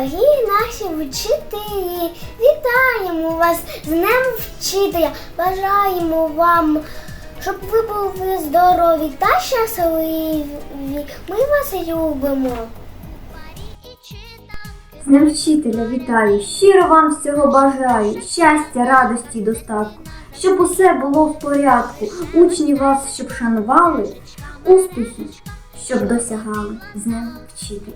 Дорогі наші вчителі, вітаємо вас з Днем Вчителя. Бажаємо вам, щоб ви були здорові та щасливі. Ми вас любимо. З Днем вчителя вітаю, щиро вам всього бажаю, щастя, радості і достатку, щоб усе було в порядку. Учні вас щоб шанували, успіхів щоб досягали. З Днем вчителя.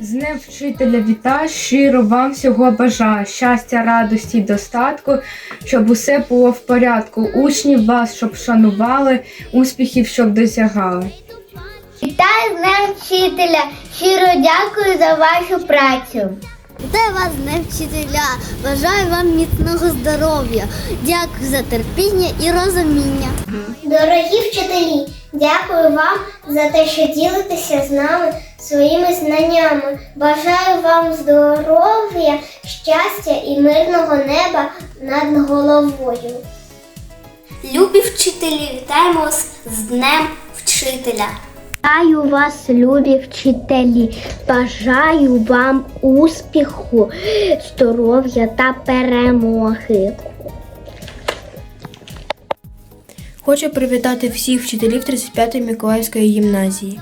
З Днем вчителя вітаю, щиро вам всього бажаю, щастя, радості достатку, щоб усе було в порядку, учнів вас, щоб шанували, успіхів, щоб досягали. Вітаю з Днем вчителя. Щиро дякую за вашу працю. Вітаю вас, Днем вчителя! Бажаю вам міцного здоров'я. Дякую за терпіння і розуміння. Дорогі вчителі, дякую вам за те, що ділитеся з нами своїми знаннями. Бажаю вам здоров'я, щастя і мирного неба над головою. Любі вчителі, вітаємо вас з Днем вчителя. Вітаю вас, любі вчителі. Бажаю вам успіху, здоров'я та перемоги. Хочу привітати всіх вчителів 35-ї Миколаївської гімназії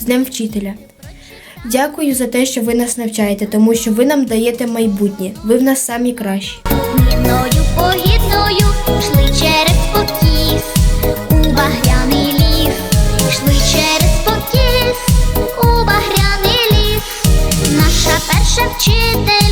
з Днем вчителя. Дякую за те, що ви нас навчаєте, тому що ви нам даєте майбутнє. Ви в нас самі кращі. Міною погідною йшли через покіс у багряний ліс, йшли через покіс у багряний ліс. Наша перша вчителька